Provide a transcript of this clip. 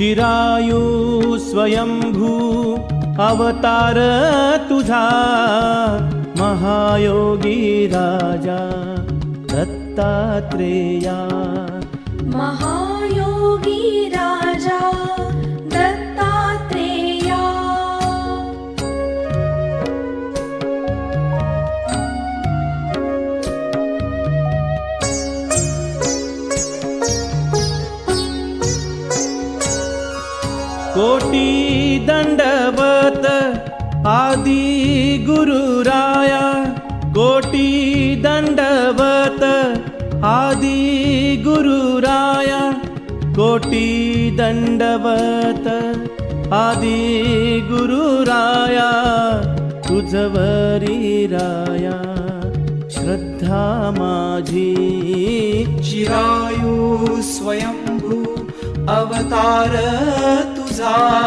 चिरायू स्वयंभू अवतार तुझा महायोगी राजा दत्तात्रेया। महायोगी राजा। कोटी दंडवत आदि गुरुराया कोटी दंडवत आदि गुरुराया कोटी दंडवत आदि गुरुराया तुझवरी राया। श्रद्धा माझी। चिरायू स्वयंभू अवतार time.